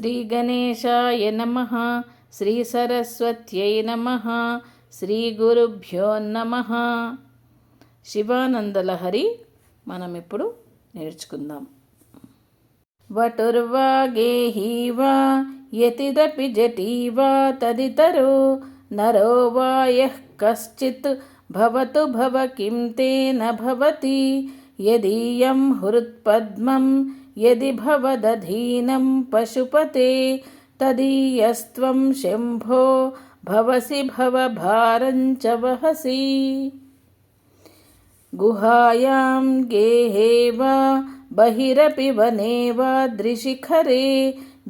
శ్రీగణేశాయ నమ శ్రీసరస్వత్యై నమ శ్రీగురుభ్యో నమ. శివానందలహరి మనం ఇప్పుడు నేర్చుకుందాం. వటుర్వా వా యతిదపి జటీ వా తదితరో నరో వా యః కశ్చిత్ భవతు భవ కిం తేన భవతి యదీయం హృత్పద్మం यदि भवदधीनं पशुपते तदीयस्त्वं शम्भो भवसि भवभारं च वहसि गुहायां गेहे वा बहिरपि वने वा दृशिखरे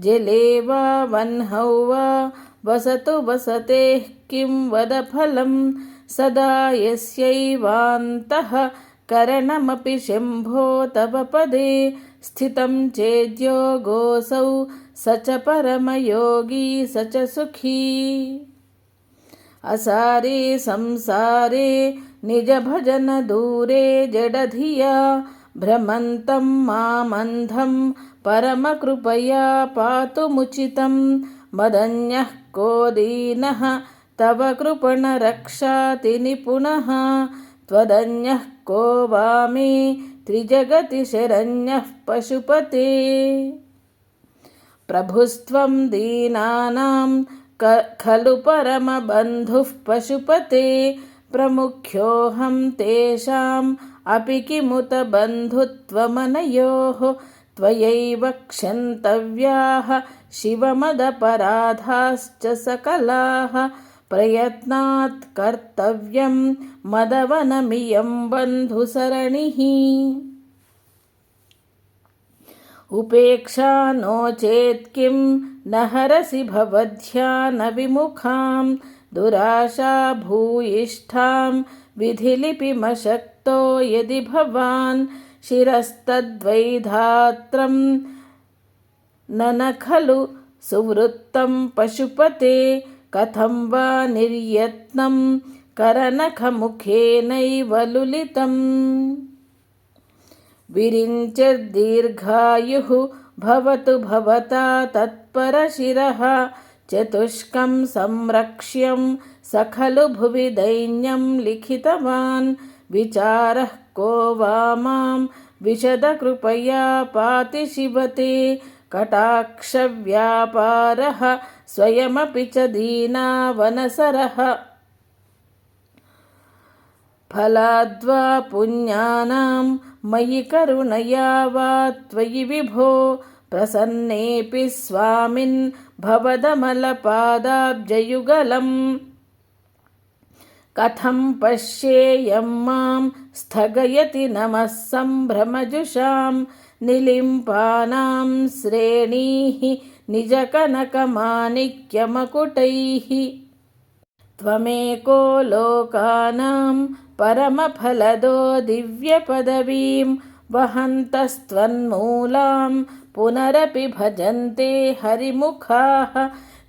जले वा वह्नौ वा वसतु वसतेः किं वद फलं सदा यस्यैवान्तः करणमपि शम्भो तव पदे स्थितं चेद्योगोऽसौ स च परमयोगी, स च सुखी। असारे संसारे निजभजनदूरे जडधिया, भ्रमन्तं मामन्धं, परमकृपया पातुमुचितं मदन्यः को दीनः तव कृपणरक्षाति निपुणः त्वदन्यः को वामे त्रिजगति शरण्यः पशुपते प्रभुस्त्वं दीनानां क खलु परमबन्धुः पशुपते प्रमुख्योऽहं तेषाम् अपि किमुत बन्धुत्वमनयोः त्वयैव क्षन्तव्याः शिवमदपराधाश्च सकलाः प्रयत्नात् कर्तव्यं मदवनमियं बन्धुसरणिः उपेक्षा नो चेत् किं न हरसि भवध्यानविमुखां दुराशा भूयिष्ठां विधिलिपिमशक्तो यदि भवान् शिरस्तद्वैधात्रं न न खलु सुवृत्तं पशुपते कथं वा निर्यत्नं करनखमुखेनैव लुलितम् विरिञ्चिर्दीर्घायुः भवतु भवता तत्परशिरः चतुष्कं संरक्ष्यं स खलु भुवि दैन्यं लिखितवान् विचारः को वा मां विशदकृपया पाति शिवते कटाक्षव्यापारः स्वयमपि च दीनावनसरः फलाद्वा पुण्यानां मयि करुणया वा त्वयि विभो प्रसन्नेऽपि स्वामिन् भवदमलपादाब्जयुगलम् कथं पश्येयं मां स्थगयति नमः सम्भ्रमजुषां निलिम्पानां श्रेणीः निजकनकमाणिक्यमकुटैः त्वमेको लोकानां परमफलदो दिव्यपदवीं वहन्तस्त्वन्मूलां पुनरपि भजन्ते हरिमुखाः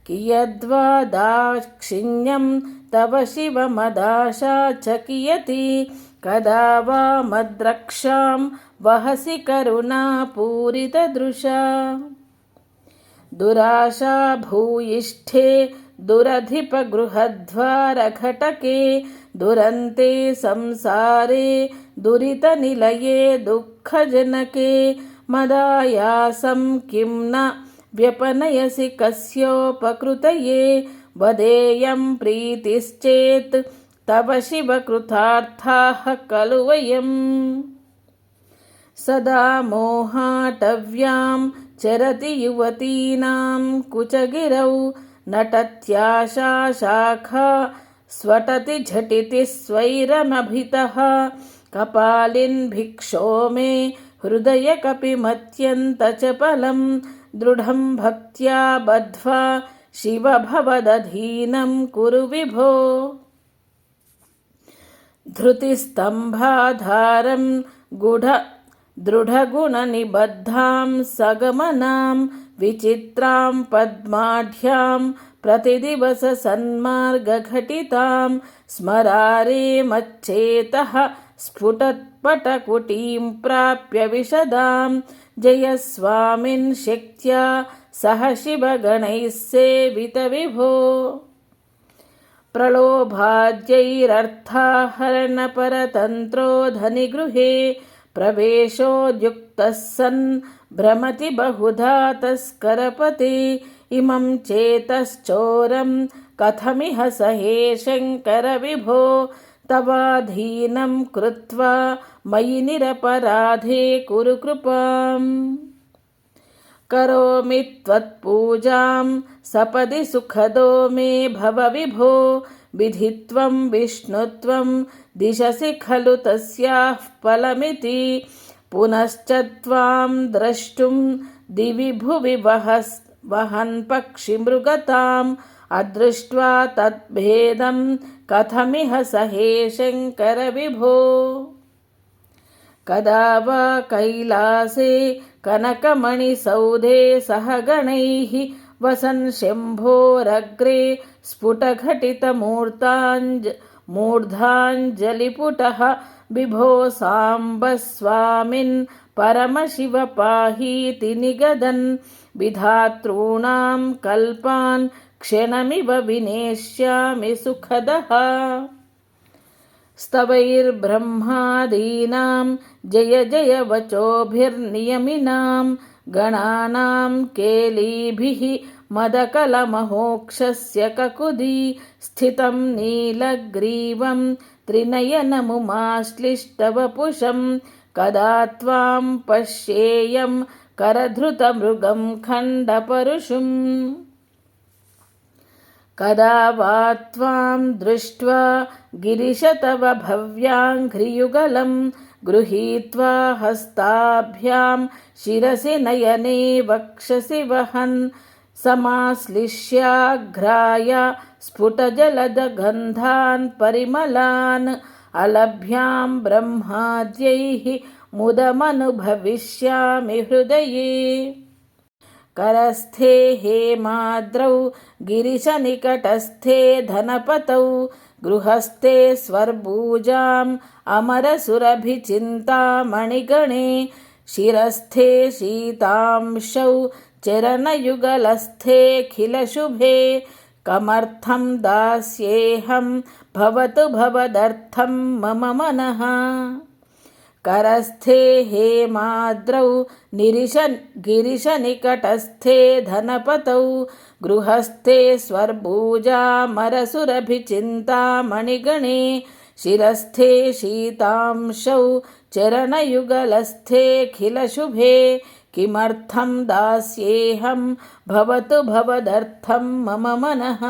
कियद्वा दाक्षिण्यं तव शिवमदाशा च कियति कदा वा मद्रक्षां वहसि करुणापूरितदृशा। दुराशा भूयिष्ठे दुरधिपगृहद्वारघटके, दुरन्ते संसारे दुरितनिलये दुःखजनके। मदायासं किं न व्यपनयसि कस्योपकृतये। वदेयं प्रीतिश्चेत्, तव शिवकृतार्थाः खलु वयम्। सदा मोहाटव्यां चरति युवतीनां कुचगिरौ, नटत्याशा शाखा, स्वटति झटिति स्वैरमभितः कपालिन् भिक्षो मे हृदयकपिमत्यन्तचपलं दृढं भक्त्या बद्ध्वा शिव भवदधीनं कुरु विभो धृतिस्तम्भाधारं गुढ दृढगुणनिबद्धां सगमनां विचित्रां पद्माढ्यां प्रतिदिवससन्मार्गघटितां स्मरारे मच्चेतः स्फुटत्पटकुटीं प्राप्य विशदां जयस्वामिन् शक्त्या सह शिवगणैः सेवितविभो प्रलोभाद्यैरर्थाहरणपरतन्त्रो धनिगृहे प्रवेशोद्युक्तः सन् भ्रमति बहुधा तस्करपते इमं चेतश्चोरं कथमिह सहे शङ्करविभो। तवाधीनं कृत्वा मयि निरपराधे कुरु कृपाम्। करोमि त्वत्पूजां, सपदि सुखदो मे भव विभो। विधित्वं विष्णुत्वं दिशसि खलु तस्याः फलमिति। पुनश्च त्वां द्रष्टुं दिवि भुवि वहस् वहन् पक्षिमृगताम् अदृष्ट्वा तद्भेदं कथमिह सहे शङ्करविभो कदा वा कैलासे कनकमणिसौधे सह गणैः वसन् शम्भोरग्रे स्फुटघटितमूर्ताञ्ज, मूर्धाञ्जलिपुटः विभो साम्ब स्वामिन् परमशिव पाहीति निगदन्। विधातॄणां कल्पान् क्षणमिव विनेष्यामि सुखदः। स्तवैर्ब्रह्मादीनां जय जय वचोभिर्नियमिनां गणानां केलीभिः मदकलमहोक्षस्य ककुदी स्थितं नीलग्रीवं त्रिनयनमुमाश्लिष्टवपुषं कदा त्वां पश्येयं करधृतमृगं खण्डपरुषुम् कदा वा त्वां दृष्ट्वा गिरिश तव भव्याङ्घ्रियुगलं गृहीत्वा हस्ताभ्यां शिरसि नयने वक्षसि वहन् समाश्लिष्याघ्राय स्फुटजलदगन्धान् परिमलान् अलभ्यां ब्रह्माद्यैः मुदमनुभविष्यामि हृदये करस्थे हेमाद्रौ गिरिशनिकटस्थे धनपतौ गृहस्थे स्वर्बूजाम् अमरसुरभिचिन्तामणिगणे शिरस्थे शीतांशौ चरणयुगलस्थेऽखिलशुभे कमर्थं दास्येऽहं भवतु भवदर्थं मम मनः करस्थे हेमाद्रौ निरिश गिरिशनिकटस्थे धनपतौ, गृहस्थे स्वर्भूजामरसुरभिचिन्तामणिगणे, शिरस्थे शीतांशौ चरणयुगलस्थेऽखिलशुभे किमर्थं दास्येऽहं, भवतु भवदर्थं मम मनः।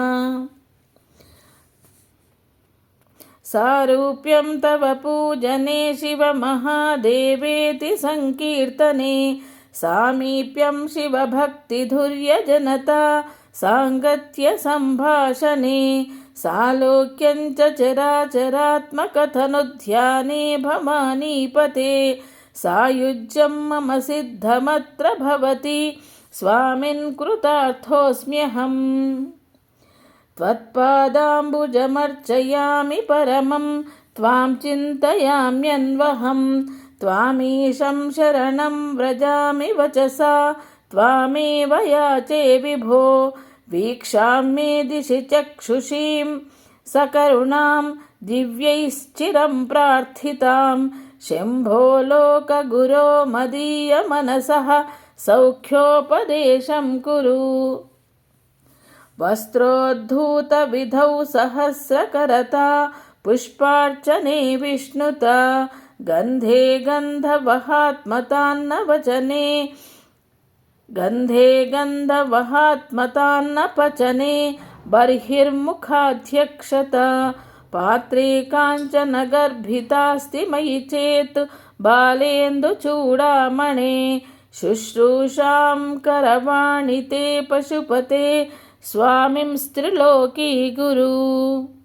सारूप्यं तव पूजने शिवमहादेवेति सङ्कीर्तने सामीप्यं शिवभक्तिधुर्यजनता साङ्गत्यसम्भाषणे सालोक्यं च चराचरात्मकथनुध्याने भवानीपते, सायुज्यं मम सिद्धमत्र भवति, स्वामिन् कृतार्थोऽस्म्यहम्। त्वत्पादाम्बुजमर्चयामि परमं, त्वां चिन्तयाम्यन्वहं, त्वामीशं शरणं व्रजामि वचसा, त्वामेव याचे विभो, वीक्षां मे दिशि चक्षुषीं, सकरुणां दिव्यैश्चिरं प्रार्थितां, शम्भो लोकगुरो मदीयमनसः, सौख्योपदेशं कुरु। वस्त्रोद्धूतविधौ सहस्रकरता पुष्पार्चने विष्णुता गन्धे गन्धवहात्मतान्न वचने गन्धे गन्धवहात्मतान्न पचने बर्हिर्मुखाध्यक्षता पात्रे काञ्चनगर्भितास्ति मयि चेत् बालेन्दुचूडामणे शुश्रूषां करवाणि ते पशुपते స్వామిం స్త్రిలోకి గురు.